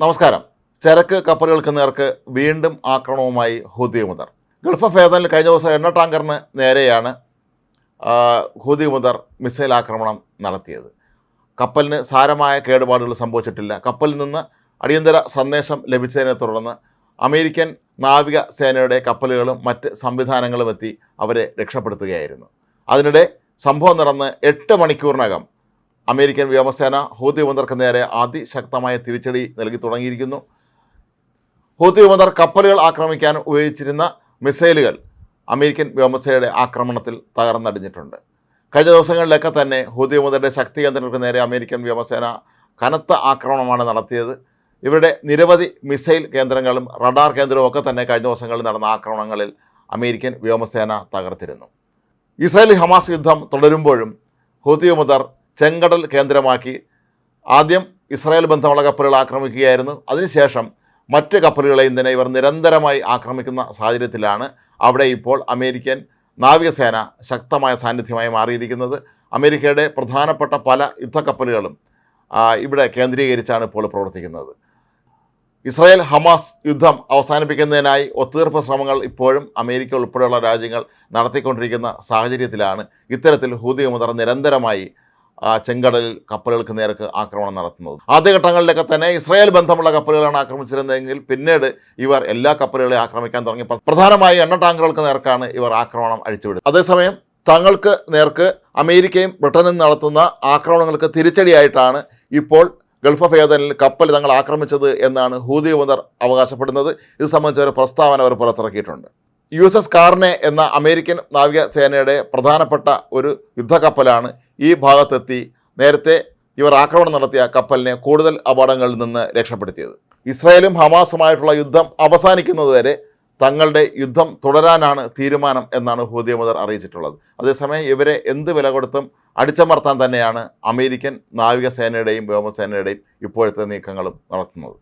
നമസ്കാരം. ചരക്ക് കപ്പലുകൾക്ക് നേർക്ക് വീണ്ടും ആക്രമണവുമായി ഹൂതി മുതർ ഗൾഫ് ഓഫ് ഏതനിൽ കഴിഞ്ഞ ദിവസം എണ്ണ ടാങ്കറിന് നേരെയാണ് ഹുദി മുദർ മിസൈൽ ആക്രമണം നടത്തിയത്. കപ്പലിന് സാരമായ കേടുപാടുകൾ സംഭവിച്ചിട്ടില്ല. കപ്പലിൽ നിന്ന് അടിയന്തര സന്ദേശം ലഭിച്ചതിനെ തുടർന്ന് അമേരിക്കൻ നാവിക സേനയുടെ കപ്പലുകളും മറ്റ് സംവിധാനങ്ങളും എത്തി അവരെ രക്ഷപ്പെടുത്തുകയായിരുന്നു. അതിനിടെ സംഭവം നടന്ന് എട്ട് മണിക്കൂറിനകം അമേരിക്കൻ വ്യോമസേന ഹൂതി മുദർക്ക് നേരെ അതിശക്തമായ തിരിച്ചടി നൽകി തുടങ്ങിയിരിക്കുന്നു. ഹൂതി വിമതർ കപ്പലുകൾ ആക്രമിക്കാൻ ഉപയോഗിച്ചിരുന്ന മിസൈലുകൾ അമേരിക്കൻ വ്യോമസേനയുടെ ആക്രമണത്തിൽ തകർന്നടിഞ്ഞിട്ടുണ്ട്. കഴിഞ്ഞ ദിവസങ്ങളിലൊക്കെ തന്നെ ഹൂതി വിമതരുടെ ശക്തി കേന്ദ്രങ്ങൾക്ക് നേരെ അമേരിക്കൻ വ്യോമസേന കനത്ത ആക്രമണമാണ് നടത്തിയത്. ഇവരുടെ നിരവധി മിസൈൽ കേന്ദ്രങ്ങളും റഡാർ കേന്ദ്രവും ഒക്കെ തന്നെ കഴിഞ്ഞ ദിവസങ്ങളിൽ നടന്ന ആക്രമണങ്ങളിൽ അമേരിക്കൻ വ്യോമസേന തകർത്തിരുന്നു. ഇസ്രായേലി ഹമാസ് യുദ്ധം തുടരുമ്പോഴും ഹൂതി മുദർ ചെങ്കടൽ കേന്ദ്രമാക്കി ആദ്യം ഇസ്രായേൽ ബന്ധമുള്ള കപ്പലുകൾ ആക്രമിക്കുകയായിരുന്നു. അതിനുശേഷം മറ്റ് കപ്പലുകളെയും തന്നെ ഇവർ നിരന്തരമായി ആക്രമിക്കുന്ന സാഹചര്യത്തിലാണ് അവിടെ ഇപ്പോൾ അമേരിക്കൻ നാവികസേന ശക്തമായ സാന്നിധ്യമായി മാറിയിരിക്കുന്നത്. അമേരിക്കയുടെ പ്രധാനപ്പെട്ട പല യുദ്ധക്കപ്പലുകളും ഇവിടെ കേന്ദ്രീകരിച്ചാണ് ഇപ്പോൾ പ്രവർത്തിക്കുന്നത്. ഇസ്രായേൽ ഹമാസ് യുദ്ധം അവസാനിപ്പിക്കുന്നതിനായി ഒത്തുതീർപ്പ് ശ്രമങ്ങൾ ഇപ്പോഴും അമേരിക്ക ഉൾപ്പെടെയുള്ള രാജ്യങ്ങൾ നടത്തിക്കൊണ്ടിരിക്കുന്ന സാഹചര്യത്തിലാണ് ഇത്തരത്തിൽ ഹൂതി മുതർ നിരന്തരമായി ചെങ്കടലിൽ കപ്പലുകൾക്ക് നേരക്ക് ആക്രമണം നടത്തുന്നത്. ആദ്യഘട്ടങ്ങളിലൊക്കെ തന്നെ ഇസ്രായേൽ ബന്ധമുള്ള കപ്പലുകളാണ് ആക്രമിച്ചിരുന്നതെങ്കിൽ പിന്നീട് ഇവർ എല്ലാ കപ്പലുകളെയും ആക്രമിക്കാൻ തുടങ്ങി. പ്രധാനമായി എണ്ണ ടാങ്കറുകൾക്ക് നേർക്കാണ് ഇവർ ആക്രമണം അഴിച്ചുവിടുന്നത്. അതേസമയം തങ്ങൾക്ക് നേർക്ക് അമേരിക്കയും ബ്രിട്ടനും നടത്തുന്ന ആക്രമണങ്ങൾക്ക് തിരിച്ചടിയായിട്ടാണ് ഇപ്പോൾ ഗൾഫ് ഓഫ് ഏതനിൽ കപ്പൽ തങ്ങൾ ആക്രമിച്ചത് എന്നാണ് ഹൂതി മുതർ അവകാശപ്പെടുന്നത്. ഇത് സംബന്ധിച്ച ഒരു പ്രസ്താവന അവർ പുറത്തിറക്കിയിട്ടുണ്ട്. യു എസ് എസ് കാർണെ എന്ന അമേരിക്കൻ നാവികസേനയുടെ പ്രധാനപ്പെട്ട ഒരു യുദ്ധക്കപ്പലാണ് ഈ ഭാഗത്തെത്തി നേരത്തെ ഇവർ ആക്രമണം നടത്തിയ കപ്പലിനെ കൂടുതൽ അപകടങ്ങളിൽ നിന്ന് രക്ഷപ്പെടുത്തിയത്. ഇസ്രായേലും ഹമാസുമായിട്ടുള്ള യുദ്ധം അവസാനിക്കുന്നതുവരെ തങ്ങളുടെ യുദ്ധം തുടരാനാണ് തീരുമാനം എന്നാണ് ഹൂദിയ മുതൽ അറിയിച്ചിട്ടുള്ളത്. അതേസമയം ഇവരെ എന്ത് വില കൊടുത്തും അടിച്ചമർത്താൻ തന്നെയാണ് അമേരിക്കൻ നാവികസേനയുടെയും വ്യോമസേനയുടെയും ഇപ്പോഴത്തെ നീക്കങ്ങളും നടത്തുന്നത്.